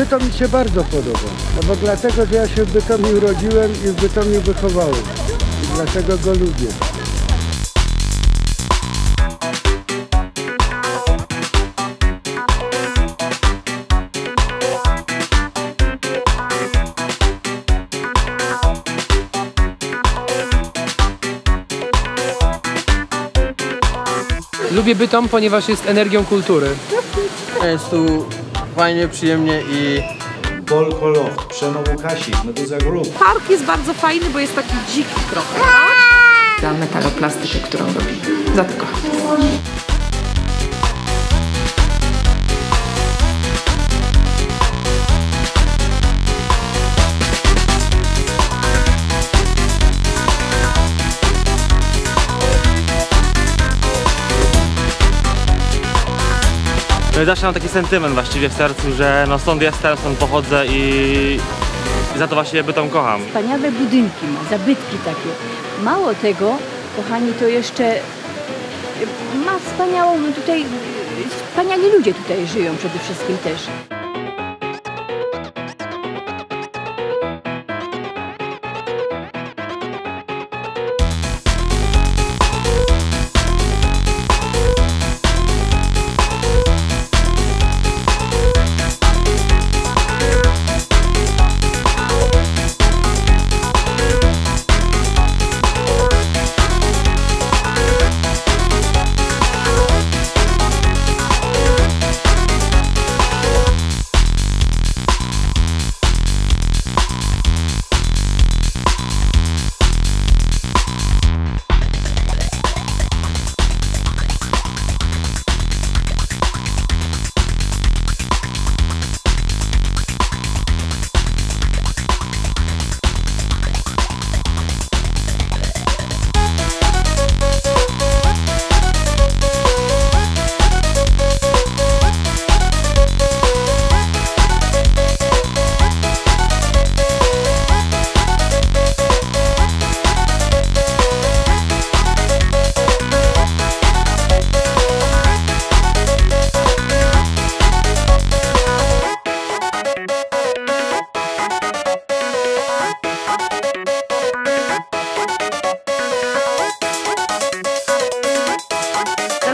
Bytom mi się bardzo podoba. No bo dlatego, że ja się w Bytomiu urodziłem i w Bytomiu wychowałem. I dlatego go lubię. Lubię Bytom, ponieważ jest energią kultury. Jest tu fajnie, przyjemnie i Polko Loft, Przemo Łukasik, Meduza Group. Park jest bardzo fajny, bo jest taki dziki trochę. Za metaloplastykę, którą robi. Dlatego. No i zawsze mam taki sentyment właściwie w sercu, że no stąd jestem, stąd pochodzę i za to właściwie Bytom kocham. Wspaniałe budynki ma, zabytki takie. Mało tego, kochani, to jeszcze y, ma wspaniałą tutaj, y, wspaniali ludzie tutaj żyją przede wszystkim też.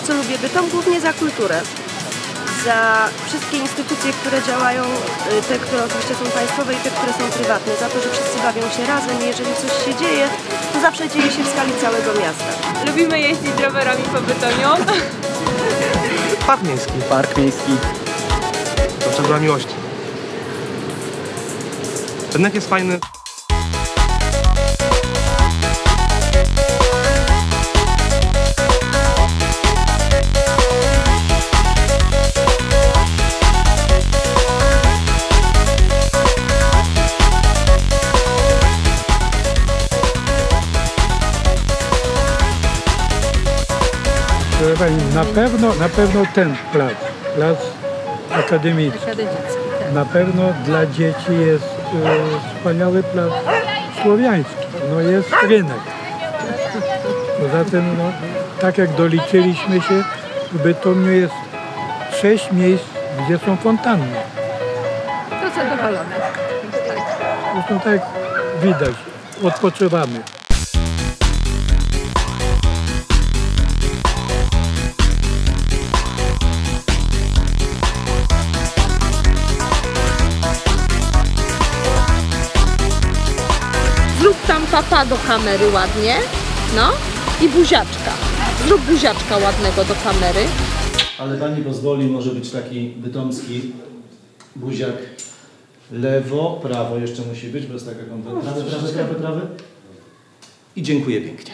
Za co lubię Bytom? Głównie za kulturę. Za wszystkie instytucje, które działają, y, te, które oczywiście są państwowe i te, które są prywatne. Za to, że wszyscy bawią się razem i jeżeli coś się dzieje, to zawsze dzieje się w skali całego miasta. Lubimy jeździć rowerami po Bytomiu. Park miejski. park miejski. To szczególna miłości. Rynek jest fajny. Pani, na pewno, na pewno ten plac, plac akademicki. Na pewno dla dzieci jest e, wspaniały plac słowiański. No jest rynek. Poza tym, no, tak jak doliczyliśmy się, w Bytomiu jest sześć miejsc, gdzie są fontanny. To zadowolone. Zresztą tak jak widać, odpoczywamy. Papa do kamery ładnie. No. I buziaczka. Zrób buziaczka ładnego do kamery. Ale pani pozwoli, może być taki bytomski buziak lewo, prawo jeszcze musi być, bo jest taka konwencja. Prawy, prawy, prawy. I dziękuję pięknie.